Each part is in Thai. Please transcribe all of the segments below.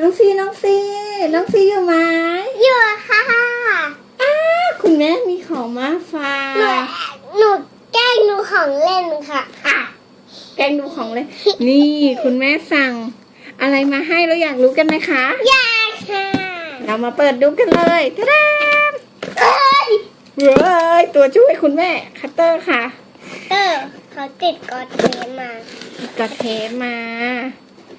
น้องซีน้องซีน้องซีอยู่ไหมอยู่ค่ะอ้าคุณแม่มีของมาฝาหนูกหนูแกล้งหนูของเล่นค่ะอะแกงดูของเลยนี่คุณแม่สั่ง อะไรมาให้เราอยากรู้กันไหมคะ อยากค่ะ เรามาเปิดดูกันเลยทะดามเอ้ยเว้ยตัวช่วยคุณแม่คัตเตอร์ค่ะ เออเขาติดกอดเทปมากระเทปมา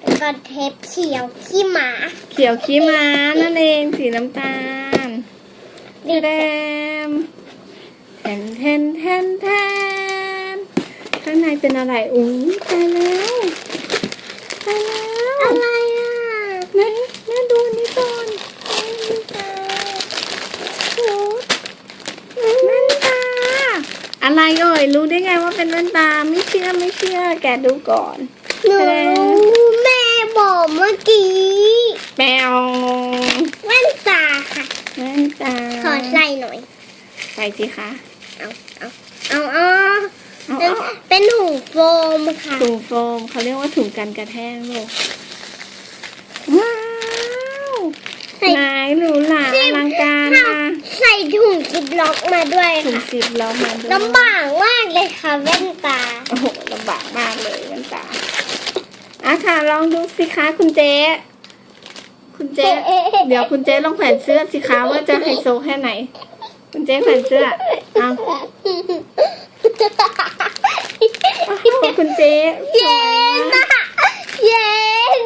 กอดเทปเขียวขี้หมาเขียวขี้ม้านั่นเองสีน้ำตาลดีแดมแทนแทนแทนแทนข้างในเป็นอะไรอุ้ยตายแล้วตายแล้วอะไรอะแม่แม่ดูอันนี้ก่อนโอ้แว่นตาอะไรเอ่ยรู้ได้ไงว่าเป็นแว่นตาไม่เชื่อไม่เชื่อแกดูก่อน หนูรู้ แม่บอกเมื่อกี้แมวแว่นตาค่ะ แว่นตาขอใส่หน่อย ใส่สิคะ เอาเอาเอาเอาเอาเป็นเอาเป็นถุงโฟมค่ะ ถุงโฟมเขาเรียกว่าถุงกันกระแทกลูก ว้าวใส่ไหนหรูหราอลังการมาใส่ถุงซิปล็อกมาด้วยถุงค่ะสิบเรามาดูลำบากมากเลยค่ะแว่นตา โอ้โหลำบากมากเลยแว่นตา อะค่ะ ลองดูสิคะคุณเจ๊ คุณเจ๊ เดี๋ยวคุณเจ๊ลองแขวนเสื้อสิคะว่าจะไฮโซแค่ไหน คุณเจ๊แขวนเสื้อเอาโอ้โหคุณเจ๊สเย็วยนมากอะเย็น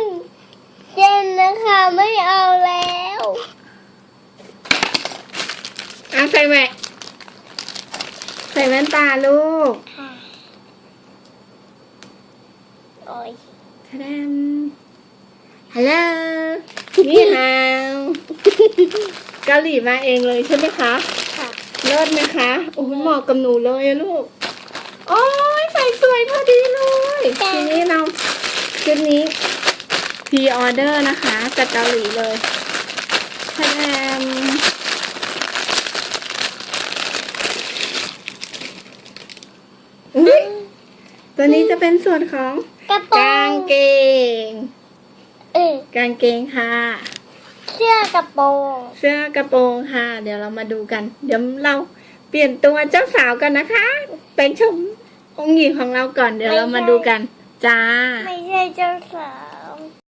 เย็นนะคะ ไม่เอาแล้วอะใส่แหวกใส่แว่นตาลูกโอ้ยทะดม ฮัลโหลนี่ฮาวเกาหลีมาเองเลยใช่ไหมคะค่ะเลิศไหมคะ โอ้ยเหมาะกับหนูเลยอะลูก โอ้ยใส่สวยพอดีเลย ทีนี้เราชุดนี้พีออเดอร์นะคะจากเกาหลีเลยทะดมอุ๊ยตัวนี้จะเป็นส่วนของ กระโปรกางงเกง เออกางเกงค่ะ เสื้อกระโปรงเสื้อกระโปรงค่ะ เดี๋ยวเรามาดูกัน เดี๋ยวเราเปลี่ยนตัวเจ้าสาวกันนะคะเป็นชมองค์หญิงของเราก่อน เดี๋ยวเรามาดูกัน จ้า ไม่ใช่เจ้าสาว